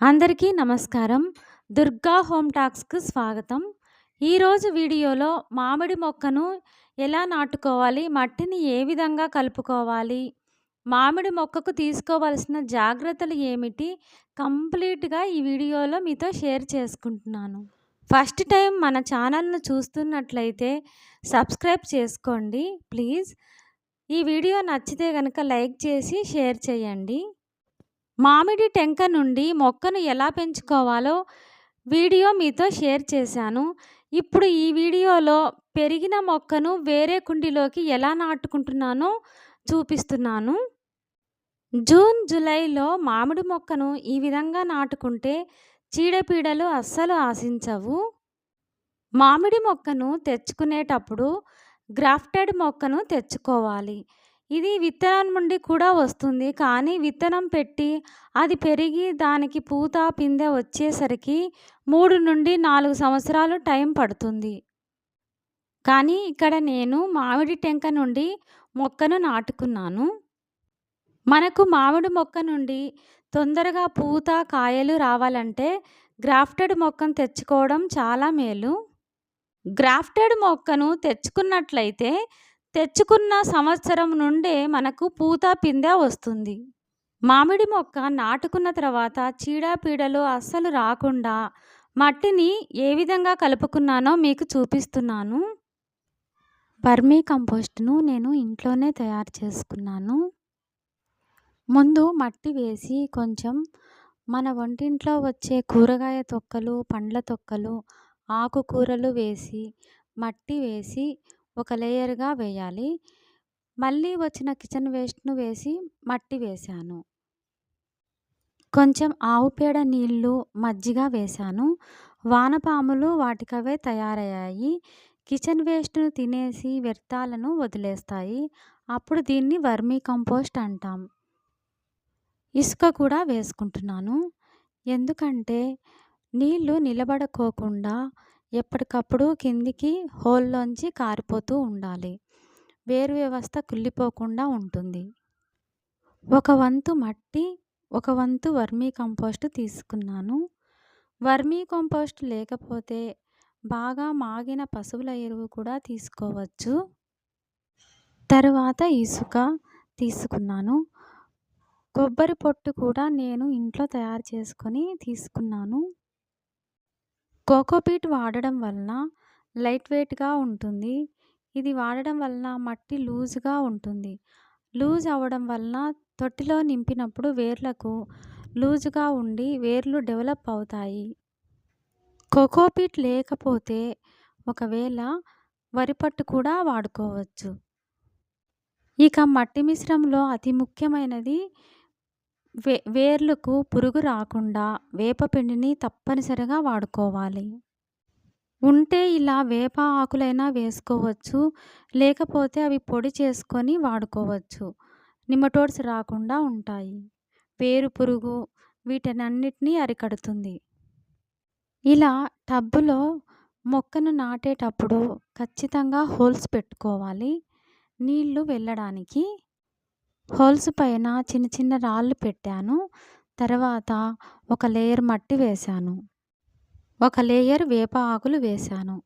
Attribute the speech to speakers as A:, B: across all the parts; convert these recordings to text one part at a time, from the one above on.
A: అందరికీ నమస్కారం. దుర్గా హోమ్ టాక్స్కు స్వాగతం. ఈరోజు వీడియోలో మామిడి మొక్కను ఎలా నాటుకోవాలి మట్టిని ఏ విధంగా కలుపుకోవాలి మామిడి మొక్కకు తీసుకోవాల్సిన జాగ్రత్తలు ఏమిటి కంప్లీట్గా ఈ వీడియోలో మీతో షేర్ చేసుకుంటున్నాను. ఫస్ట్ టైం మన ఛానల్ను చూస్తున్నట్లయితే సబ్స్క్రైబ్ చేసుకోండి ప్లీజ్. ఈ వీడియో నచ్చితే కనుక లైక్ చేసి షేర్ చేయండి. మామిడి టెంక నుండి మొక్కను ఎలా పెంచుకోవాలో వీడియో మీతో షేర్ చేశాను. ఇప్పుడు ఈ వీడియోలో పెరిగిన మొక్కను వేరే కుండీలోకి ఎలా నాటుకుంటున్నానో చూపిస్తున్నాను. జూన్ జూలైలో మామిడి మొక్కను ఈ విధంగా నాటుకుంటే చీడపీడలు అస్సలు ఆశించవు. మామిడి మొక్కను తెచ్చుకునేటప్పుడు గ్రాఫ్టెడ్ మొక్కను తెచ్చుకోవాలి. ఇది విత్తనం నుండి కూడా వస్తుంది. కానీ విత్తనం పెట్టి అది పెరిగి దానికి పూత పిందె వచ్చేసరికి మూడు నుండి నాలుగు సంవత్సరాలు టైం పడుతుంది. కానీ ఇక్కడ నేను మామిడి టెంక నుండి మొక్కను నాటుకున్నాను. మనకు మామిడి మొక్క నుండి తొందరగా పూత కాయలు రావాలంటే గ్రాఫ్టెడ్ మొక్కను తెచ్చుకోవడం చాలా మేలు. గ్రాఫ్టెడ్ మొక్కను తెచ్చుకున్నట్లయితే తెచ్చుకున్న సంవత్సరం నుండే మనకు పూత పిందె వస్తుంది. మామిడి మొక్క నాటుకున్న తర్వాత చీడపీడలు అస్సలు రాకుండా మట్టిని ఏ విధంగా కలుపుకున్నానో మీకు చూపిస్తున్నాను. వర్మీ కంపోస్ట్ను నేను ఇంట్లోనే తయారు చేసుకున్నాను. ముందు మట్టి వేసి కొంచెం మన వంటింట్లో వచ్చే కూరగాయ తొక్కలు పండ్ల తొక్కలు ఆకుకూరలు వేసి మట్టి వేసి ఒక లేయర్గా వేయాలి. మళ్ళీ వచ్చిన కిచెన్ వేస్ట్ను వేసి మట్టి వేశాను కొంచెం ఆవు పేడ నీళ్ళు మజ్జిగ వేశాను వానపాములు వాటికవే తయారయ్యాయి. కిచెన్ వేస్ట్ను తినేసి వ్యర్థాలను వదిలేస్తాయి. అప్పుడు దీన్ని వర్మీ కంపోస్ట్ అంటాం. ఇసుక కూడా వేసుకుంటున్నాను. ఎందుకంటే నీళ్ళు నిలబడకోకుండా ఎప్పటికప్పుడు కిందికి హోల్లోంచి కారిపోతూ ఉండాలి. వేరు వ్యవస్థ కుళ్ళిపోకుండా ఉంటుంది. ఒక వంతు మట్టి ఒక వంతు వర్మీ కంపోస్ట్ తీసుకున్నాను. వర్మీ కంపోస్ట్ లేకపోతే బాగా మాగిన పశువుల ఎరువు కూడా తీసుకోవచ్చు. తర్వాత ఇసుక తీసుకున్నాను. కొబ్బరి పొట్టు కూడా నేను ఇంట్లో తయారు చేసుకొని తీసుకున్నాను. కోకోపీట్ వాడడం వలన లైట్ వెయిట్గా ఉంటుంది. ఇది వాడడం వలన మట్టి లూజ్గా ఉంటుంది. లూజ్ అవ్వడం వలన తొట్టిలో నింపినప్పుడు వేర్లకు లూజుగా ఉండి వేర్లు డెవలప్ అవుతాయి. కోకోపీట్ లేకపోతే ఒకవేళ వరిపట్టు కూడా వాడుకోవచ్చు. ఇక మట్టి మిశ్రమంలో అతి ముఖ్యమైనది వే వేర్లకు పురుగు రాకుండా వేపపిండిని తప్పనిసరిగా వాడుకోవాలి. ఉంటే ఇలా వేప ఆకులైనా వేసుకోవచ్చు లేకపోతే అవి పొడి చేసుకొని వాడుకోవచ్చు. నిమటోడ్స్ రాకుండా ఉంటాయి. వేరు పురుగు వీటన్నిటినీ అరికడుతుంది. ఇలా టబ్బులో మొక్కను నాటేటప్పుడు ఖచ్చితంగా హోల్స్ పెట్టుకోవాలి. నీళ్ళు వెళ్ళడానికి హోల్స్ పైన చిన్న చిన్న రాళ్ళు పెట్టాను. తర్వాత ఒక లేయర్ మట్టి వేశాను. ఒక లేయర్ వేప ఆకులు వేశాను.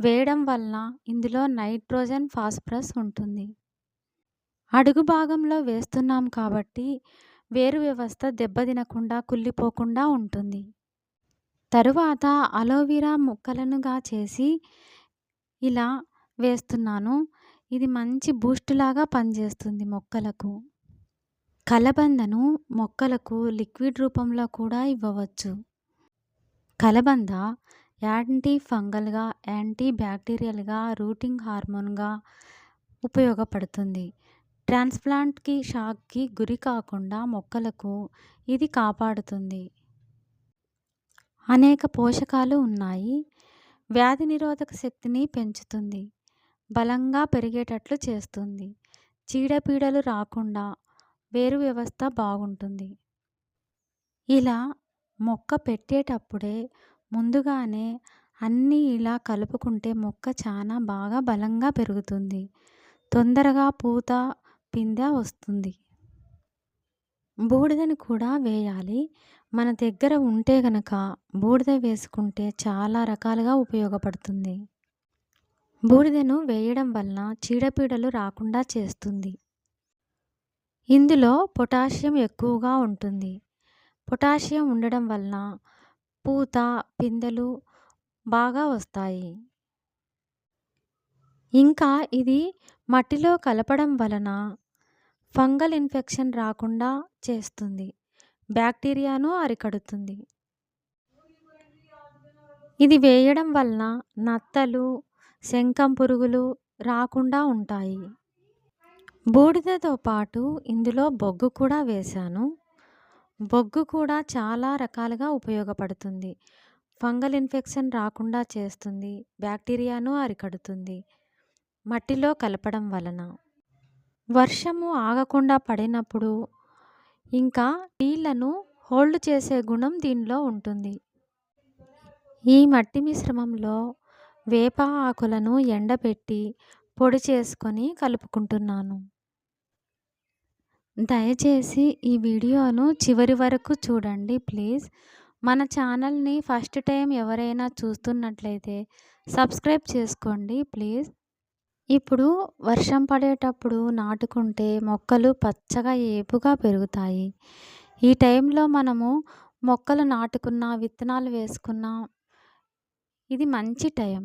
A: వేయడం వలన ఇందులో నైట్రోజన్ ఫాస్ఫరస్ ఉంటుంది. అడుగు భాగంలో వేస్తున్నాం కాబట్టి వేరు వ్యవస్థ దెబ్బతినకుండా కుళ్ళిపోకుండా ఉంటుంది. తరువాత అలోవెరా ముక్కలనుగా చేసి ఇలా వేస్తున్నాను. ఇది మంచి బూస్ట్ లాగా పనిచేస్తుంది మొక్కలకు. కలబందను మొక్కలకు లిక్విడ్ రూపంలో కూడా ఇవ్వవచ్చు. కలబంద యాంటీ ఫంగల్గా యాంటీ బ్యాక్టీరియల్గా రూటింగ్ హార్మోన్గా ఉపయోగపడుతుంది. ట్రాన్స్ప్లాంట్కి షాక్కి గురి కాకుండా మొక్కలకు ఇది కాపాడుతుంది. అనేక పోషకాలు ఉన్నాయి. వ్యాధి నిరోధక శక్తిని పెంచుతుంది. బలంగా పెరిగేటట్లు చేస్తుంది. చీడపీడలు రాకుండా వేరు వ్యవస్థ బాగుంటుంది. ఇలా మొక్క పెట్టేటప్పుడే ముందుగానే అన్నీ ఇలా కలుపుకుంటే మొక్క చాలా బాగా బలంగా పెరుగుతుంది. తొందరగా పూత పిందె వస్తుంది. బూడిదని కూడా వేయాలి. మన దగ్గర ఉంటే గనక బూడిద వేసుకుంటే చాలా రకాలుగా ఉపయోగపడుతుంది. బూడిదను వేయడం వలన చీడపీడలు రాకుండా చేస్తుంది. ఇందులో పొటాషియం ఎక్కువగా ఉంటుంది. పొటాషియం ఉండడం వలన పూత, పిందెలు బాగా వస్తాయి. ఇంకా ఇది మట్టిలో కలపడం వలన ఫంగల్ ఇన్ఫెక్షన్ రాకుండా చేస్తుంది. బ్యాక్టీరియాను అరికడుతుంది. ఇది వేయడం వలన నత్తలు, శంఖం పురుగులు రాకుండా ఉంటాయి. బూడిదతో పాటు ఇందులో బొగ్గు కూడా వేశాను. బొగ్గు కూడా చాలా రకాలుగా ఉపయోగపడుతుంది. ఫంగల్ ఇన్ఫెక్షన్ రాకుండా చేస్తుంది. బ్యాక్టీరియాను అరికడుతుంది. మట్టిలో కలపడం వలన. వర్షము ఆగకుండా పడినప్పుడు ఇంకా నీళ్ళను హోల్డ్ చేసే గుణం దీనిలో ఉంటుంది. ఈ మట్టి మిశ్రమంలో వేప ఆకులను ఎండబెట్టి పొడి చేసుకొని కలుపుకుంటున్నాను. దయచేసి ఈ వీడియోను చివరి వరకు చూడండి ప్లీజ్. మన ఛానల్‌ని ఫస్ట్ టైం ఎవరైనా చూస్తున్నట్లయితే సబ్స్క్రైబ్ చేసుకోండి ప్లీజ్. ఇప్పుడు వర్షం పడేటప్పుడు నాటుకుంటే మొక్కలు పచ్చగా ఏపుగా పెరుగుతాయి. ఈ టైంలో మనము మొక్కలు నాటుకున్న విత్తనాలు వేసుకున్నా ఇది మంచి టైం.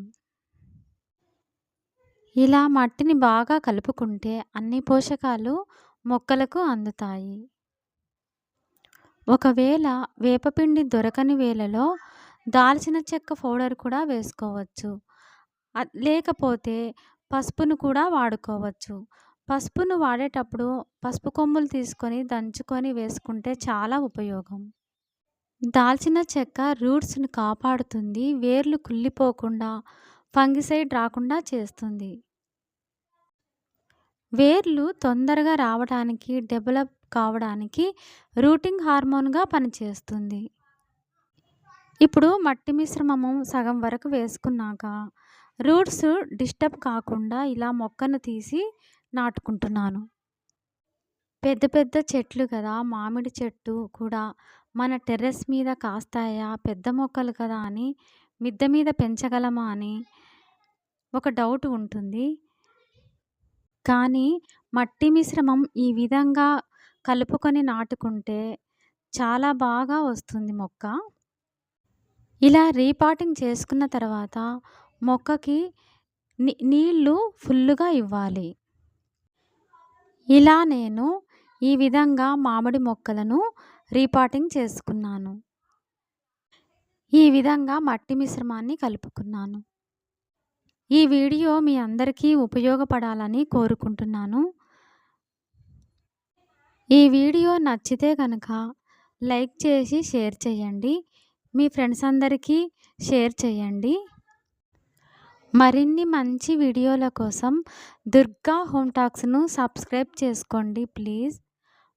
A: ఇలా మట్టిని బాగా కలుపుకుంటే అన్ని పోషకాలు మొక్కలకు అందుతాయి. ఒకవేళ వేపపిండి దొరకని వేళలో దాల్చిన చెక్క పౌడర్ కూడా వేసుకోవచ్చు. లేకపోతే పసుపును కూడా వాడుకోవచ్చు. పసుపును వాడేటప్పుడు పసుపు కొమ్ములు తీసుకొని దంచుకొని వేసుకుంటే చాలా ఉపయోగం. దాల్చిన చెక్క రూట్స్ను కాపాడుతుంది. వేర్లు కుళ్ళిపోకుండా ఫంగిసైడ్ రాకుండా చేస్తుంది. వేర్లు తొందరగా రావడానికి, డెవలప్ కావడానికి రూటింగ్ హార్మోన్‌గా పనిచేస్తుంది. ఇప్పుడు మట్టి మిశ్రమము సగం వరకు వేసుకున్నాక రూట్స్ డిస్టర్బ్ కాకుండా ఇలా మొక్కను తీసి నాటుకుంటున్నాను. పెద్ద పెద్ద చెట్లు కదా! మామిడి చెట్టు కూడా మన టెర్రస్ మీద కాస్తాయా? పెద్ద మొక్కలు కదా అని మిద్దె మీద పెంచగలమా అని ఒక డౌట్ ఉంటుంది. కానీ మట్టి మిశ్రమం ఈ విధంగా కలుపుకొని నాటుకుంటే చాలా బాగా వస్తుంది మొక్క. ఇలా రీపాటింగ్ చేసుకున్న తర్వాత మొక్కకి నీళ్ళు ఫుల్లుగా ఇవ్వాలి. ఇలా నేను ఈ విధంగా మామిడి మొక్కలను రీపాటింగ్ చేసుకున్నాను. ఈ విధంగా మట్టి మిశ్రమాన్ని కలుపుకున్నాను. ఈ వీడియో మీ అందరికీ ఉపయోగపడాలని కోరుకుంటున్నాను. ఈ వీడియో నచ్చితే కనుక లైక్ చేసి షేర్ చేయండి. మీ ఫ్రెండ్స్ అందరికీ షేర్ చేయండి. మరిన్ని మంచి వీడియోల కోసం దుర్గా హోమ్ టాక్స్‌ను సబ్స్క్రైబ్ చేసుకోండి ప్లీజ్.